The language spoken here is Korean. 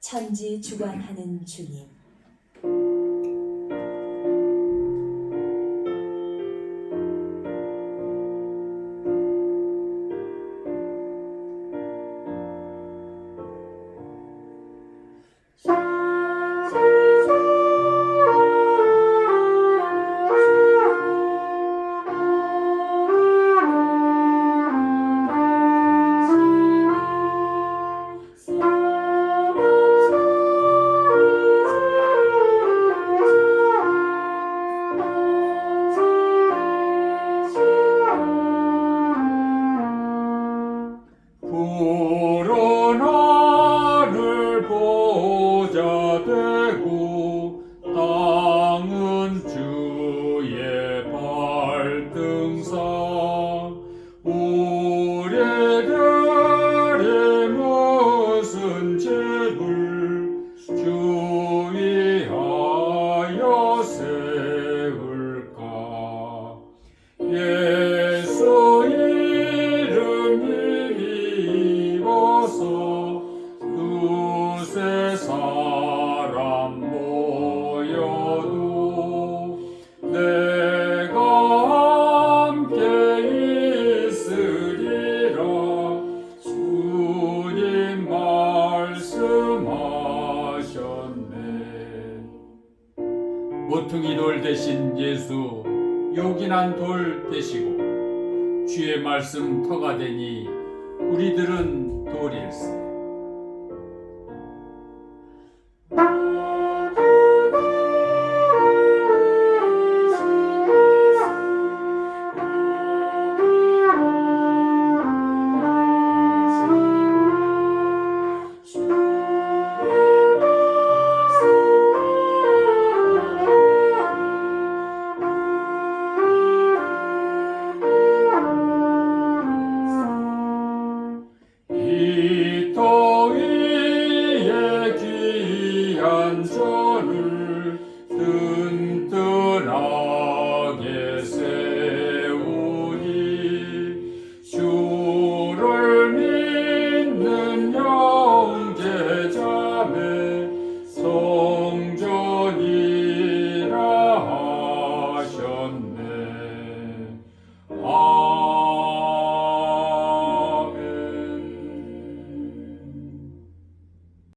천지 주관하는 주님. 푸른 하늘 보자 되고 땅은 주의 발등상 입어서. 두세 사람 모여도 내가 함께 있으리라. 주님 말씀하셨네. 모퉁이 돌 대신 예수 요긴한 돌 되시고 주의 말씀 터가 되니 우리들은 돌일세